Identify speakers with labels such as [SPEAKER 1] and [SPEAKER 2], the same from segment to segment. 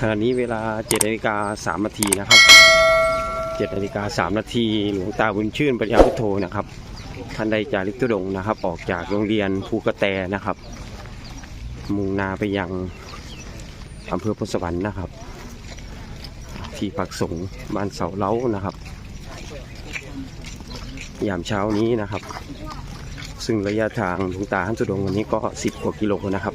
[SPEAKER 1] ขณะนี้เวลา7นาฬิกา3นาทีนะครับ7นาฬิกา3นาทีหลวงตาบุญชื่นปัญญาพุทโธนะครับท่านได้จาริกตุดงนะครับ ออกจากโรงเรียนภูกระแตนะครับ มุ่งนาไปยังอำเภอพุทธสวรรค์นะครับ ที่พักสงบ้านเสาเล้านะครับ ยามเช้านี้นะครับ ซึ่งระยะทางหลวงตาท่านตุดงวันนี้ก็ 10กว่ากิโลนะครับ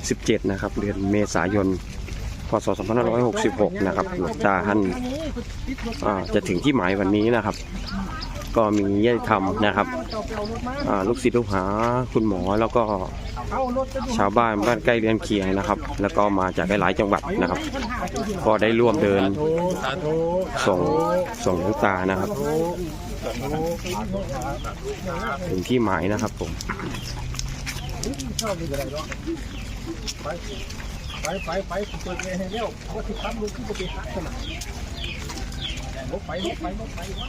[SPEAKER 1] 17 นะครับ เดือนเมษายน พศ 2566 นะครับหลวงตาท่านจะถึงที่หมายวันนี้นะครับ ก็มีญาติธรรมนะครับลูกศิษย์ลูกหาคุณหมอแล้วก็ชาวบ้านบ้านใกล้เรือนเคียงนะครับ แล้วก็มาจากหลายจังหวัดนะครับ ก็ได้ร่วมเดิน
[SPEAKER 2] ส่
[SPEAKER 1] งส่งหลวงตานะครับ ถึงที่หมายนะครับผม
[SPEAKER 2] ไปไปไปเปิดเลยให้เร็วว่าที่ทำลูกที่บุกไปหักขนาดลบไปลบไปลบไปวะ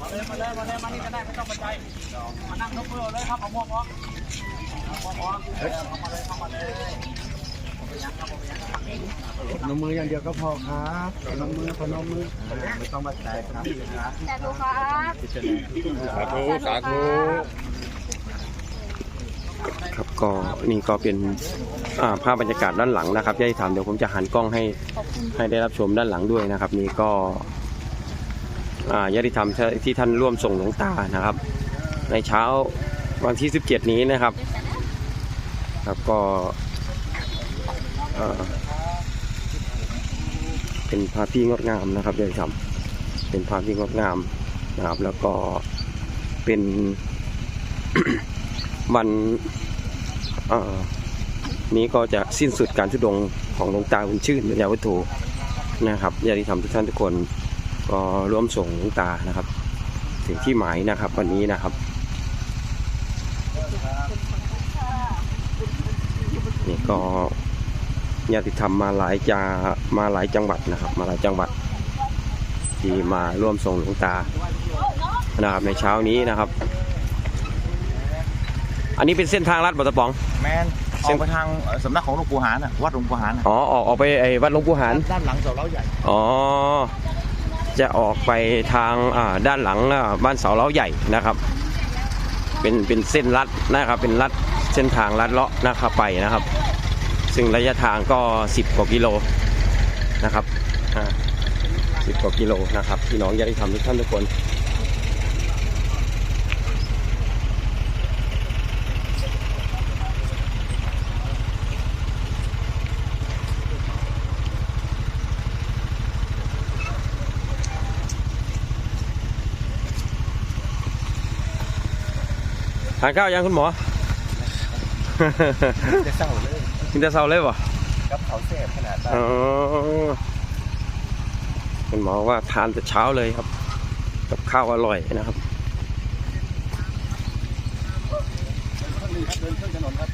[SPEAKER 2] มาเลยมาเลยมาเลยมานี่ก็ได้ไม่ต้องบันไดมานั่งนกเพื่อเลยครับเอาม่วงออกเอาม่วงออกเข้ามาเลย พนมมืออย่างเดียวก็พอครับพนมมือพนมมือไม่ต้องมาแตะครับ
[SPEAKER 3] สาธุครับ
[SPEAKER 2] สาธุสาธุ
[SPEAKER 1] ครับก็นี่ก็เป็นอ่าภาพบรรยากาศด้านหลังนะครับญาติธรรมเดี๋ยวผมจะหันกล้องให้ให้ได้รับชมด้านหลังด้วยนะครับ นี่ก็อ่าญาติธรรมที่ท่านร่วมส่งหลวงตานะครับ ในเช้าวันที่ 17 นี้นะครับ ครับก็อ่า เป็นภาพที่งดงามนะครับญาติธรรมเป็นภาพที่งดงามนะครับ แล้วก็เป็นวันนี้ก็จะสิ้นสุดการทุดงของหลวงตาคุณชื่นยาวัตถุนะครับญาติธรรมทุกท่านทุกคนก็ร่วมส่งหลวงตานะครับ ถึงที่หมายนะครับ วันนี้นะครับนี่ก็ ญาติธรรมมาหลายจามาหลายจังหวัดนะครับ มาหลายจังหวัด ที่มาร่วมส่งหลวงตานะครับในเช้านี้นะครับ อันนี้เป็นเส้นทางลัดบัตะปอง
[SPEAKER 2] แมนออกไปทางสำนักของหลวงปู่หานน่ะวัดหลวงปู่หานน่ะ
[SPEAKER 1] อ๋อออกออกไปไอ้วัดหลวงปู่หาร
[SPEAKER 2] ด้านหลังเสาเล้าใหญ่
[SPEAKER 1] อ๋อจะออกไปทางอ่าด้านหลังอ่าบ้านเสาเล้าใหญ่นะครับ เป็นเป็นเส้นลัดนะครับ เป็นลัดเส้นทางลัดเลาะนะครับไปนะครับ ซึ่งระยะทางก็ 10 กว่ากิโลนะครับอ่า10กว่ากิโลนะครับพี่น้องญาติธรรมทุกท่านทุกคน ทานข้าวยังคุณหมอ
[SPEAKER 2] จะเศร้าเลย
[SPEAKER 1] กินแต่เช้าเลยบ่
[SPEAKER 2] กับเขาเสพขนาดนั้น
[SPEAKER 1] อ๋อคุณหมอว่าทานแต่เช้าเลยครับ กับข้าวอร่อยนะครับ
[SPEAKER 2] เดินขึ้นถนนครับ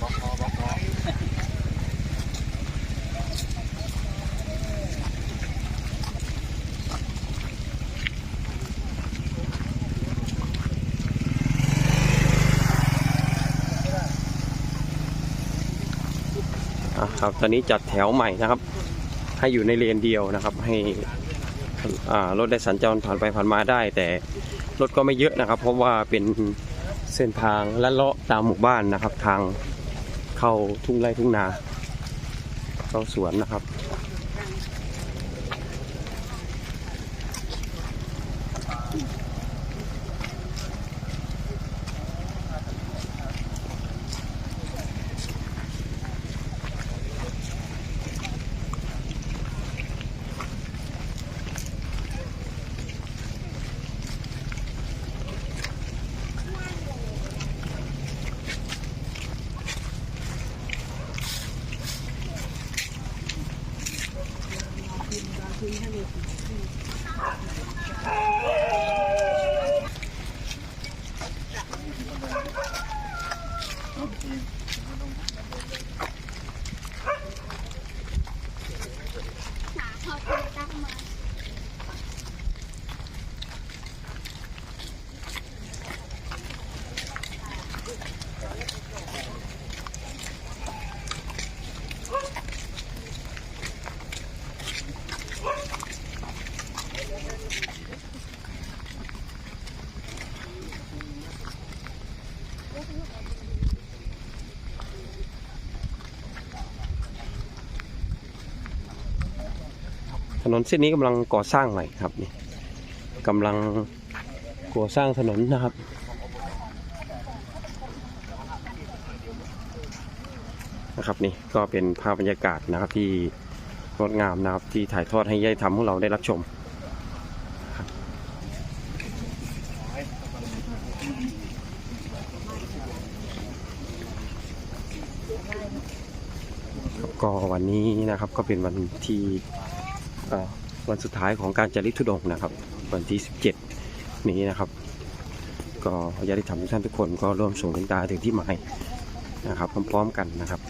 [SPEAKER 2] บอกคอบอก ค
[SPEAKER 1] รับตอนนี้จัดแถวใหม่นะครับ ให้อยู่ในเลนเดียวนะครับ ให้รถได้สัญจรผ่านไปผ่านมาได้ แต่รถก็ไม่เยอะนะครับ เพราะว่าเป็นเส้นทางลัดเลาะตามหมู่บ้านนะครับ ทางเข้าทุ่งไร่ทุ่งนาเข้าสวนนะครับ ถ นนเส้นนี้กำลังก่อสร้างใหม่ครับนี่กำลังก่อสร้างถนนนะครับ นะครับนี่ก็เป็นภาพบรรยากาศนะครับที่งดงามนะครับที่ถ่ายทอดให้ยายทำของเราได้รับชมก็วันนี้นะครับก็เป็นวันที่ วันสุดท้ายของการจาริกธุดงนะครับ วันที่ 17 นี้นะครับ ก็ญาติธรรมทุกท่านทุกคนก็ร่วมส่งดวงตาถึงที่หมายนะครับ พร้อมๆกันนะครับ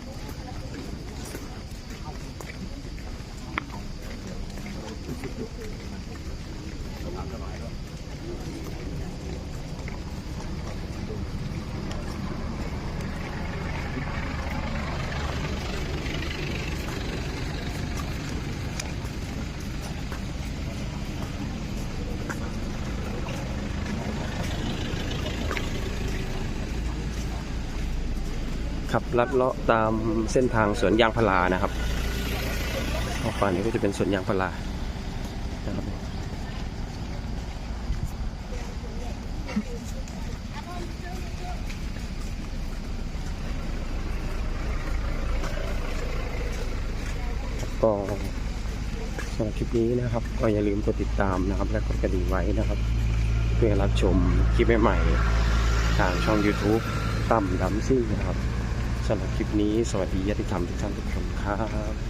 [SPEAKER 1] ลัดเลาะตามเส้นทางสวนยางพารานะครับออกฝั่งนี้ก็จะเป็นสวนยางพารานะครับก็สำหรับคลิปนี้นะครับ ก็อย่าลืมกดติดตามนะครับ และกดกระดิ่งไว้นะครับ เพื่อรับชมคลิปใหม่ๆทางช่อง YouTube ตั้มดำซิ่นะครับ สำหรับคลิปนี้สวัสดีญาติธรรมทุกท่านทุกคนครับ